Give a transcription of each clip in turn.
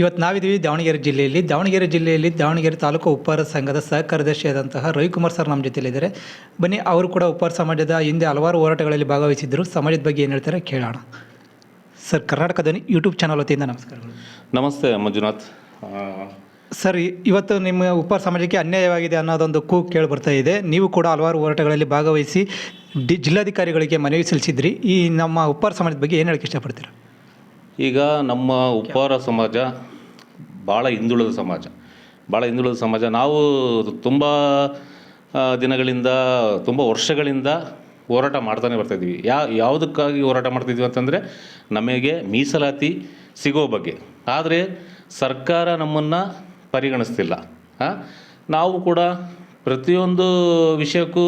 ಇವತ್ತು ನಾವಿದ್ದೀವಿ ದಾವಣಗೆರೆ ಜಿಲ್ಲೆಯಲ್ಲಿ. ದಾವಣಗೆರೆ ಜಿಲ್ಲೆಯಲ್ಲಿ ದಾವಣಗೆರೆ ತಾಲೂಕು ಉಪ್ಪಾರ ಸಂಘದ ಸಹ ಕಾರ್ಯದರ್ಶಿಯಾದಂತಹ ರವಿಕುಮಾರ್ ಸರ್ ನಮ್ಮ ಜೊತೆಲಿದ್ದಾರೆ. ಬನ್ನಿ ಅವರು ಕೂಡ ಉಪ್ಪಾರ ಸಮಾಜದ ಹಿಂದೆ ಹಲವಾರು ಹೋರಾಟಗಳಲ್ಲಿ ಭಾಗವಹಿಸಿದ್ದರು. ಸಮಾಜದ ಬಗ್ಗೆ ಏನು ಹೇಳ್ತಾರೆ ಕೇಳೋಣ. ಸರ್ ಕರ್ನಾಟಕದ ಯೂಟ್ಯೂಬ್ ಚಾನಲ್ ವತಿಯಿಂದ ನಮಸ್ಕಾರಗಳು. ನಮಸ್ತೆ ಮಂಜುನಾಥ್. ಸರ್ ಇವತ್ತು ನಿಮ್ಮ ಉಪ್ಪಾರ ಸಮಾಜಕ್ಕೆ ಅನ್ಯಾಯವಾಗಿದೆ ಅನ್ನೋದೊಂದು ಕೂ ಕೇಳಿ ಬರ್ತಾ ಇದೆ. ನೀವು ಕೂಡ ಹಲವಾರು ಹೋರಾಟಗಳಲ್ಲಿ ಭಾಗವಹಿಸಿ ಡಿ ಜಿಲ್ಲಾಧಿಕಾರಿಗಳಿಗೆ ಮನವಿ ಸಲ್ಲಿಸಿದ್ರಿ. ಈ ನಮ್ಮ ಉಪ್ಪಾರ ಸಮಾಜದ ಬಗ್ಗೆ ಏನು ಹೇಳಕ್ಕೆ ಇಷ್ಟಪಡ್ತೀರಾ? ಈಗ ನಮ್ಮ ಉಪ್ಪಾರ ಸಮಾಜ ಭಾಳ ಹಿಂದುಳಿದ ಸಮಾಜ. ಭಾಳ ಹಿಂದುಳಿದ ಸಮಾಜ. ನಾವು ತುಂಬ ದಿನಗಳಿಂದ ತುಂಬ ವರ್ಷಗಳಿಂದ ಹೋರಾಟ ಮಾಡ್ತಾನೆ ಬರ್ತಾಯಿದ್ವಿ ಯಾ ಯಾವುದಕ್ಕಾಗಿ ಹೋರಾಟ ಮಾಡ್ತಿದ್ವಿ ಅಂತಂದರೆ ನಮಗೆ ಮೀಸಲಾತಿ ಸಿಗೋ ಬಗ್ಗೆ. ಆದರೆ ಸರ್ಕಾರ ನಮ್ಮನ್ನು ಪರಿಗಣಿಸ್ತಿಲ್ಲ. ಹಾಂ ನಾವು ಕೂಡ ಪ್ರತಿಯೊಂದು ವಿಷಯಕ್ಕೂ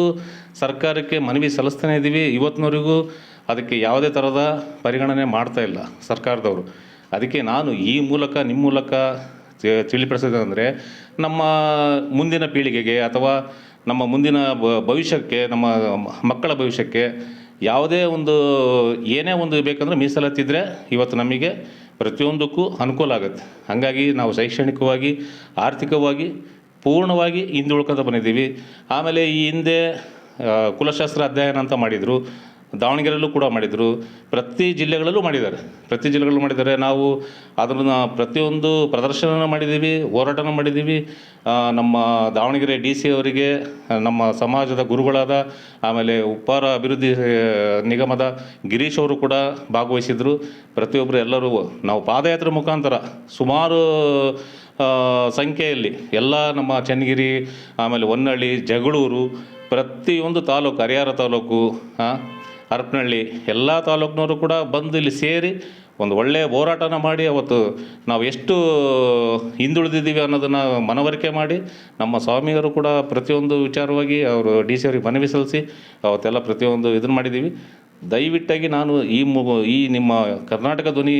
ಸರ್ಕಾರಕ್ಕೆ ಮನವಿ ಸಲ್ಲಿಸ್ತಾನೆ ಇದ್ದೀವಿ ಇವತ್ತಿನವರೆಗೂ ಅದಕ್ಕೆ ಯಾವುದೇ ಥರದ ಪರಿಗಣನೆ ಮಾಡ್ತಾ ಇಲ್ಲ ಸರ್ಕಾರದವರು. ಅದಕ್ಕೆ ನಾನು ಈ ಮೂಲಕ, ನಿಮ್ಮ ಮೂಲಕ ತಿಳಿಪಡಿಸೋದಂದರೆ ನಮ್ಮ ಮುಂದಿನ ಪೀಳಿಗೆಗೆ ಅಥವಾ ನಮ್ಮ ಮುಂದಿನ ಭವಿಷ್ಯಕ್ಕೆ, ನಮ್ಮ ಮಕ್ಕಳ ಭವಿಷ್ಯಕ್ಕೆ ಯಾವುದೇ ಒಂದು, ಏನೇ ಒಂದು ಬೇಕಂದ್ರೆ ಮೀಸಲಾತಿದ್ದರೆ ಇವತ್ತು ನಮಗೆ ಪ್ರತಿಯೊಂದಕ್ಕೂ ಅನುಕೂಲ ಆಗುತ್ತೆ. ಹಾಗಾಗಿ ನಾವು ಶೈಕ್ಷಣಿಕವಾಗಿ, ಆರ್ಥಿಕವಾಗಿ ಪೂರ್ಣವಾಗಿ ಹಿಂದುಳ್ಕೊಂತ ಬಂದಿದ್ದೀವಿ. ಆಮೇಲೆ ಈ ಹಿಂದೆ ಕುಲಶಾಸ್ತ್ರ ಅಧ್ಯಯನ ಅಂತ ಮಾಡಿದರು. ದಾವಣಗೆರೆಯಲ್ಲೂ ಕೂಡ ಮಾಡಿದರು. ಪ್ರತಿ ಜಿಲ್ಲೆಗಳಲ್ಲೂ ಮಾಡಿದ್ದಾರೆ. ಪ್ರತಿ ಜಿಲ್ಲೆಗಳಲ್ಲೂ ಮಾಡಿದ್ದಾರೆ. ನಾವು ಅದನ್ನು ಪ್ರತಿಯೊಂದು ಪ್ರದರ್ಶನ ಮಾಡಿದ್ದೀವಿ, ಹೋರಾಟನ ಮಾಡಿದ್ದೀವಿ. ನಮ್ಮ ದಾವಣಗೆರೆ ಡಿ ಸಿ ಅವರಿಗೆ, ನಮ್ಮ ಸಮಾಜದ ಗುರುಗಳಾದ, ಆಮೇಲೆ ಉಪ್ಪಾರ ಅಭಿವೃದ್ಧಿ ನಿಗಮದ ಗಿರೀಶ್ ಅವರು ಕೂಡ ಭಾಗವಹಿಸಿದರು. ಪ್ರತಿಯೊಬ್ಬರು ಎಲ್ಲರೂ, ನಾವು ಪಾದಯಾತ್ರೆ ಮುಖಾಂತರ ಸುಮಾರು ಸಂಖ್ಯೆಯಲ್ಲಿ ಎಲ್ಲ ನಮ್ಮ ಚನ್ನಗಿರಿ, ಆಮೇಲೆ ಹೊನ್ನಳ್ಳಿ ಜಗಳೂರು, ಪ್ರತಿಯೊಂದು ತಾಲೂಕು, ಹರಿಹರ ತಾಲೂಕು ಹರಪನಹಳ್ಳಿ ಎಲ್ಲ ತಾಲೂಕಿನವರು ಕೂಡ ಬಂದು ಇಲ್ಲಿ ಸೇರಿ ಒಂದು ಒಳ್ಳೆಯ ಹೋರಾಟನ ಮಾಡಿ ಅವತ್ತು ನಾವು ಎಷ್ಟು ಹಿಂದುಳಿದಿದ್ದೀವಿ ಅನ್ನೋದನ್ನು ಮನವರಿಕೆ ಮಾಡಿ ನಮ್ಮ ಸ್ವಾಮಿಯವರು ಕೂಡ ಪ್ರತಿಯೊಂದು ವಿಚಾರವಾಗಿ ಅವರು ಡಿ ಸಿ ಅವರಿಗೆ ಮನವಿ ಸಲ್ಲಿಸಿ ಅವತ್ತೆಲ್ಲ ಪ್ರತಿಯೊಂದು ಇದನ್ನು ಮಾಡಿದ್ದೀವಿ. ದಯವಿಟ್ಟಾಗಿ ನಾನು ಈ ಮು ಈ ನಿಮ್ಮ ಕರ್ನಾಟಕ ಧ್ವನಿ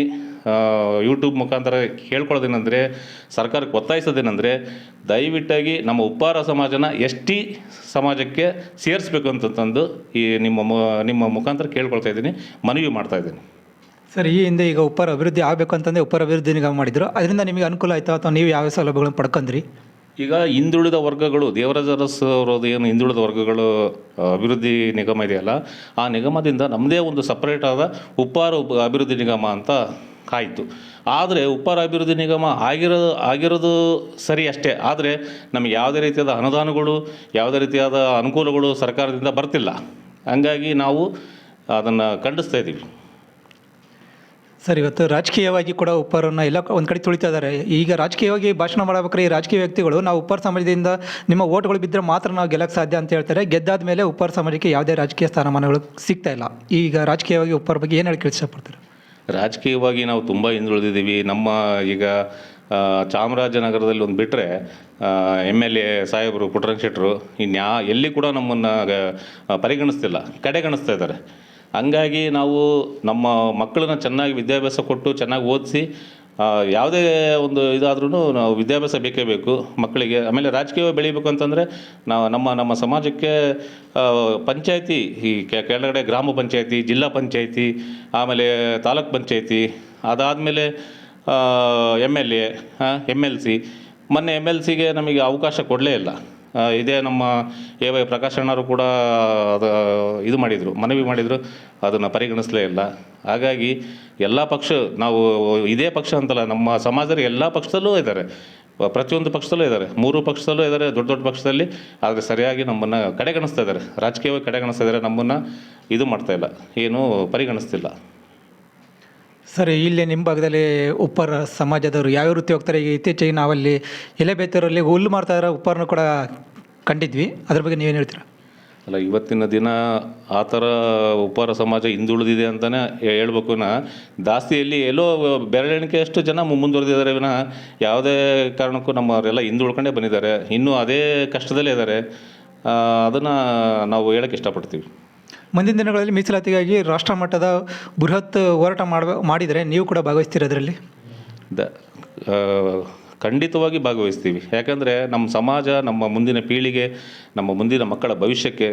ಯೂಟ್ಯೂಬ್ ಮುಖಾಂತರ ಕೇಳ್ಕೊಳ್ಳೋದೇನೆಂದರೆ ಸರ್ಕಾರಕ್ಕೆ ಒತ್ತಾಯಿಸೋದೇನೆಂದರೆ ದಯವಿಟ್ಟಾಗಿ ನಮ್ಮ ಉಪ್ಪಾರ ಸಮಾಜನ ಎಸ್ ಟಿ ಸಮಾಜಕ್ಕೆ ಸೇರಿಸ್ಬೇಕು ಅಂತಂದು ಈ ನಿಮ್ಮ ಮು- ನಿಮ್ಮ ಮುಖಾಂತರ ಕೇಳ್ಕೊಳ್ತಾ ಇದ್ದೀನಿ ಮನವಿ ಮಾಡ್ತಾ ಇದ್ದೀನಿ. ಸರ್ ಈ ಹಿಂದೆ ಈಗ ಉಪ್ಪಾರ ಅಭಿವೃದ್ಧಿ ಆಗಬೇಕು ಅಂತಂದರೆ ಉಪ್ಪಾರ ಅಭಿವೃದ್ಧಿ ನಿಗಮ ಮಾಡಿದ್ರು. ಅದರಿಂದ ನಿಮಗೆ ಅನುಕೂಲ ಆಯಿತಾ ಅಥವಾ ನೀವು ಯಾವ ಸೌಲಭ್ಯಗಳನ್ನು ಪಡ್ಕೊಂಡ್ರಿ? ಈಗ ಹಿಂದುಳಿದ ವರ್ಗಗಳು ದೇವರಾಜ ಅರಸ್ ಅವರದ್ದು ಏನು ಹಿಂದುಳಿದ ವರ್ಗಗಳು ಅಭಿವೃದ್ಧಿ ನಿಗಮ ಇದೆಯಲ್ಲ ಆ ನಿಗಮದಿಂದ ನಮ್ಮದೇ ಒಂದು ಸಪ್ರೇಟ್ ಆದ ಉಪ್ಪಾರ ಉಪ ಅಭಿವೃದ್ಧಿ ನಿಗಮ ಅಂತ ಆಯಿತು. ಆದರೆ ಉಪ್ಪಾರ ಅಭಿವೃದ್ಧಿ ನಿಗಮ ಆಗಿರೋ ಆಗಿರೋದು ಸರಿ ಅಷ್ಟೇ. ಆದರೆ ನಮಗೆ ಯಾವುದೇ ರೀತಿಯಾದ ಅನುದಾನಗಳು, ಯಾವುದೇ ರೀತಿಯಾದ ಅನುಕೂಲಗಳು ಸರ್ಕಾರದಿಂದ ಬರ್ತಿಲ್ಲ. ಹಂಗಾಗಿ ನಾವು ಅದನ್ನು ಖಂಡಿಸ್ತಾ ಇದ್ದೀವಿ ಸರ್, ಇವತ್ತು ರಾಜಕೀಯವಾಗಿ ಕೂಡ ಉಪ್ಪಾರನ್ನು ಎಲ್ಲ ಒಂದು ಕಡೆ ತುಳಿತಾ ಇದ್ದಾರೆ. ಈಗ ರಾಜಕೀಯವಾಗಿ ಭಾಷಣ ಮಾಡಬೇಕಾದ್ರೆ ಈ ರಾಜಕೀಯ ವ್ಯಕ್ತಿಗಳು, ನಾವು ಉಪ್ಪಾರ ಸಮಾಜದಿಂದ ನಿಮ್ಮ ಓಟ್ಗಳು ಬಿದ್ದರೆ ಮಾತ್ರ ನಾವು ಗೆಲ್ಲಕ್ಕೆ ಸಾಧ್ಯ ಅಂತ ಹೇಳ್ತಾರೆ. ಗೆದ್ದಾದ ಮೇಲೆ ಉಪ್ಪಾರ ಸಮಾಜಕ್ಕೆ ಯಾವುದೇ ರಾಜಕೀಯ ಸ್ಥಾನಮಾನಗಳು ಸಿಗ್ತಾ ಇಲ್ಲ. ಈಗ ರಾಜಕೀಯವಾಗಿ ಉಪ್ಪಾರ ಬಗ್ಗೆ ಏನು ಹೇಳಕ್ಕೆ ಇಷ್ಟಪಡ್ತಾರೆ? ರಾಜಕೀಯವಾಗಿ ನಾವು ತುಂಬ ಹಿಂದುಳಿದಿದ್ದೀವಿ. ನಮ್ಮ ಈಗ ಚಾಮರಾಜನಗರದಲ್ಲಿ ಒಂದು ಬಿಟ್ಟರೆ ಎಂ ಎಲ್ ಎ ಸಾಹೇಬರು, ಪುಟ್ಟರಂಗ ಶೆಟ್ಟರು ಇನ್ಯಾ ಎಲ್ಲಿ ಕೂಡ ನಮ್ಮನ್ನು ಪರಿಗಣಿಸ್ತಿಲ್ಲ. ಕಡೆಗಣಿಸ್ತಾ ಇದ್ದಾರೆ. ಹಂಗಾಗಿ ನಾವು ನಮ್ಮ ಮಕ್ಕಳನ್ನ ಚೆನ್ನಾಗಿ ವಿದ್ಯಾಭ್ಯಾಸ ಕೊಟ್ಟು ಚೆನ್ನಾಗಿ ಓದಿಸಿ ಯಾವುದೇ ಒಂದು ಇದಾದ್ರೂ ನಾವು ವಿದ್ಯಾಭ್ಯಾಸ ಬೇಕೇ ಬೇಕು ಮಕ್ಕಳಿಗೆ. ಆಮೇಲೆ ರಾಜಕೀಯ ಬೆಳಿಬೇಕು ಅಂತಂದರೆ ನಾವು ನಮ್ಮ ನಮ್ಮ ಸಮಾಜಕ್ಕೆ ಪಂಚಾಯಿತಿ, ಈ ಕೆಳಗಡೆ ಗ್ರಾಮ ಪಂಚಾಯತಿ, ಜಿಲ್ಲಾ ಪಂಚಾಯತಿ, ಆಮೇಲೆ ತಾಲೂಕ್ ಪಂಚಾಯತಿ, ಅದಾದಮೇಲೆ M L A M L C ಮೊನ್ನೆ ಎಂ ಎಲ್ ಸಿಗೆ ನಮಗೆ ಅವಕಾಶ ಕೊಡಲೇ ಇಲ್ಲ. ಇದೇ ನಮ್ಮ ಎ ವೈ ಪ್ರಕಾಶ್ ಅಣ್ಣರು ಕೂಡ, ಅದು, ಇದು ಮಾಡಿದರು, ಮನವಿ ಮಾಡಿದರು, ಅದನ್ನು ಪರಿಗಣಿಸಲೇ ಇಲ್ಲ. ಹಾಗಾಗಿ ಎಲ್ಲ ಪಕ್ಷ, ನಾವು ಇದೇ ಪಕ್ಷ ಅಂತಲ್ಲ, ನಮ್ಮ ಸಮಾಜದಲ್ಲಿ ಎಲ್ಲ ಪಕ್ಷದಲ್ಲೂ ಇದ್ದಾರೆ. ಪ್ರತಿಯೊಂದು ಪಕ್ಷದಲ್ಲೂ ಇದ್ದಾರೆ. ಮೂರು ಪಕ್ಷದಲ್ಲೂ ಇದ್ದಾರೆ, ದೊಡ್ಡ ದೊಡ್ಡ ಪಕ್ಷದಲ್ಲಿ, ಆದರೆ ಸರಿಯಾಗಿ ನಮ್ಮನ್ನು ಕಡೆಗಣಿಸ್ತಾ ಇದ್ದಾರೆ. ರಾಜಕೀಯವಾಗಿ ಕಡೆಗಣಿಸ್ತಾ ಇದ್ದಾರೆ, ನಮ್ಮನ್ನು ಇದು ಮಾಡ್ತಾ ಇಲ್ಲ. ಏನೂ ಪರಿಗಣಿಸ್ತಿಲ್ಲ. ಸರ್, ಇಲ್ಲಿ ನಿಮ್ಮ ಭಾಗದಲ್ಲಿ ಉಪ್ಪಾರ ಸಮಾಜದವರು ಯಾವ ವೃತ್ತಿ ಹೋಗ್ತಾರೆ ಈಗ ಇತ್ತೀಚೆಗೆ ನಾವಲ್ಲಿ ಎಲೆಬೇತೂರಲ್ಲಿ ಹುಲ್ಲು ಮಾರ್ತಾ ಇರೋ ಉಪ್ಪಾರನು ಕೂಡ ಕಂಡಿದ್ವಿ. ಅದ್ರ ಬಗ್ಗೆ ನೀವೇನು ಹೇಳ್ತೀರಾ? ಅಲ್ಲ, ಇವತ್ತಿನ ದಿನ ಆ ಥರ ಉಪ್ಪಾರ ಸಮಾಜ ಹಿಂದುಳಿದಿದೆ ಅಂತಲೇ ಹೇಳ್ಬೇಕು. ನಾ ದಾಸ್ತಿಯಲ್ಲಿ ಎಲ್ಲೋ ಬೆರಳೆಣಿಕೆಯಷ್ಟು ಜನ ಮುಂದುವರೆದಿದ್ದಾರೆ. ವಿನ ಯಾವುದೇ ಕಾರಣಕ್ಕೂ ನಮ್ಮವರೆಲ್ಲ ಹಿಂದುಳ್ಕೊಂಡೇ ಬಂದಿದ್ದಾರೆ. ಇನ್ನೂ ಅದೇ ಕಷ್ಟದಲ್ಲೇ ಇದ್ದಾರೆ. ಅದನ್ನು ನಾವು ಹೇಳಕ್ಕೆ ಇಷ್ಟಪಡ್ತೀವಿ. ಮುಂದಿನ ದಿನಗಳಲ್ಲಿ ಮೀಸಲಾತಿಗಾಗಿ ರಾಷ್ಟ್ರ ಮಟ್ಟದ ಬೃಹತ್ ಹೋರಾಟ ಮಾಡ ಮಾಡಿದರೆ ನೀವು ಕೂಡ ಭಾಗವಹಿಸ್ತೀರ ಅದರಲ್ಲಿ? ದ ಖಂಡಿತವಾಗಿ ಭಾಗವಹಿಸ್ತೀವಿ. ಯಾಕಂದರೆ ನಮ್ಮ ಸಮಾಜ ನಮ್ಮ ಮುಂದಿನ ಪೀಳಿಗೆ ನಮ್ಮ ಮುಂದಿನ ಮಕ್ಕಳ ಭವಿಷ್ಯಕ್ಕೆ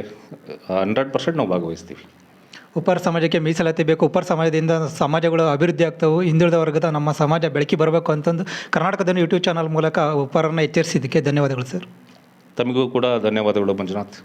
ಹಂಡ್ರೆಡ್ ಪರ್ಸೆಂಟ್ ನಾವು ಭಾಗವಹಿಸ್ತೀವಿ. ಉಪರ ಸಮಾಜಕ್ಕೆ ಮೀಸಲಾತಿ ಬೇಕು. ಉಪರ ಸಮಾಜದಿಂದ ಸಮಾಜಗಳು ಅಭಿವೃದ್ಧಿ ಆಗ್ತವೆ. ಹಿಂದುಳಿದ ವರ್ಗದ ನಮ್ಮ ಸಮಾಜ ಬೆಳಕಿ ಬರಬೇಕು ಅಂತಂದು ಕರ್ನಾಟಕದ ಯೂಟ್ಯೂಬ್ ಚಾನಲ್ ಮೂಲಕ ಉಪರನ್ನು ಎಚ್ಚರಿಸಿದ್ದಕ್ಕೆ ಧನ್ಯವಾದಗಳು ಸರ್. ತಮಗೂ ಕೂಡ ಧನ್ಯವಾದಗಳು ಮಂಜುನಾಥ್.